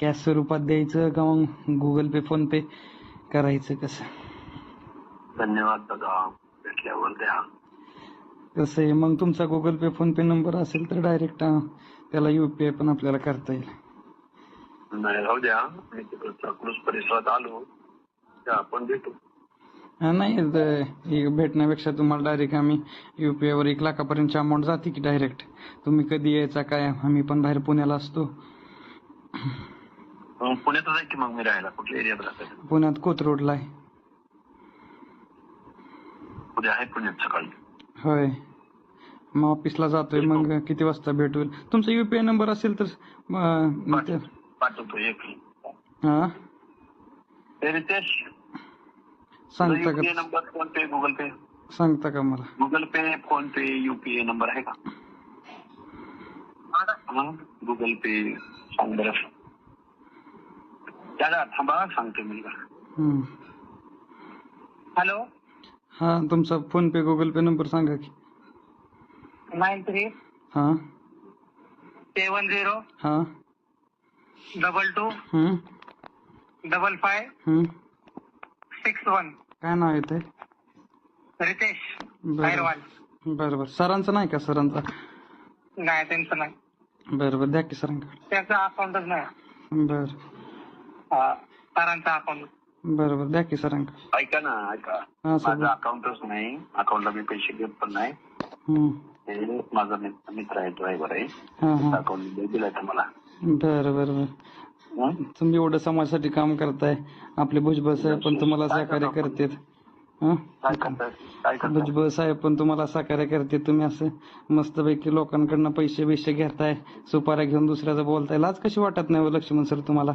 Cash स्वरूपात द्यायचं का मग गुगल पे फोन पे करायचं कसं? धन्यवाद दादा भेटल्यावर द्या. कसं आहे? मग तुमचा Google Pay PhonePe number असेल तर डायरेक्ट त्याला यू पी आय पण आपल्याला करता येईल. नाही राहू द्या. मी तिकडं चाकूस परिसरात आलो. त्या आपण भेटू. हा, नाही भेटण्यापेक्षा तुम्हाला डायरेक्ट आम्ही यू पी आयवर एक लाखापर्यंतची अमाऊंट जाते की डायरेक्ट तुम्ही कधी यायचा काय आम्ही पण बाहेर पुण्याला असतो. मग पुण्यातच आहे की मग मी राहायला कुठल्या एरियात राहतो पुण्यात कोथरूडला आहे उद्या आहे पुण्यात सकाळी होय. मग ऑफिसला जातोय मग किती वाजता भेटूल तुमचा यू पी आय नंबर असेल तर ते- पाठवतो एक हा? रितेश सांगता युपीआय का? Number PhonePe Google Pay सांगता का मला? Google Pay PhonePe UPI number आहे का? हा? गुगल पे सांग बरं. दादा थांबा सांगतो मी हम्म. हॅलो? हा तुमचा PhonePe Google Pay number सांगा की। नाईन थ्री हा। सेवन झिरो हा। Double two hmm, double five hmm. Six one. काय नाव येते रितेश बरं। बरं सरांचं नाही का सरांचा? नाही त्यांचं नाही. बरं बरं. द्या की सरांकडे. त्यांचं अकाउंटच नाही. बरं. हा, सरांचं अकाउंट बरं बरं द्या की सरांकडे ऐका ना ऐका. हा सर. माझं अकाउंटच नाही अकाउंटला मी पैसे देत पण नाही. हम्म. हे माझा मित्र मित्र आहे ड्रायव्हर आहे. हा हा. अकाउंट दिलाय तुम्हाला बरं बरं बरं. हं? तुम्ही एवढं समाजासाठी काम करताय. आपले भुजबळ साहेब पण तुम्हाला सहकार्य करतात. भुजबळ साहेब पण तुम्हाला सहकार्य करते. तुम्ही असं मस्तपैकी लोकांकडनं पैसे बिशे घेताय सुपाऱ्या घेऊन दुसऱ्याचं बोलताय. लाज कशी वाटत नाही हो लक्ष्मण सर तुम्हाला?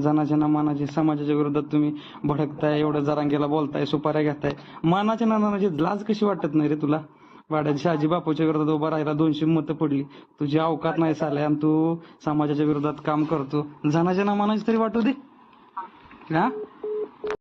जनाच्या ना मानाचे समाजाच्या विरोधात तुम्ही भडकताय एवढं जरांगेला बोलताय सुपाऱ्या घेताय. मानाच्या ना नानाची लाज कशी वाटत नाही रे तुला? वाड्याच्या शहाजी बापूच्या विरोधात उभा राहिला दोनशे मतं पडली. तुझी अवकात नाही साले आणि तू समाजाच्या विरोधात काम करतो. जनाच्या ना मानाची तरी वाटू दे. हा?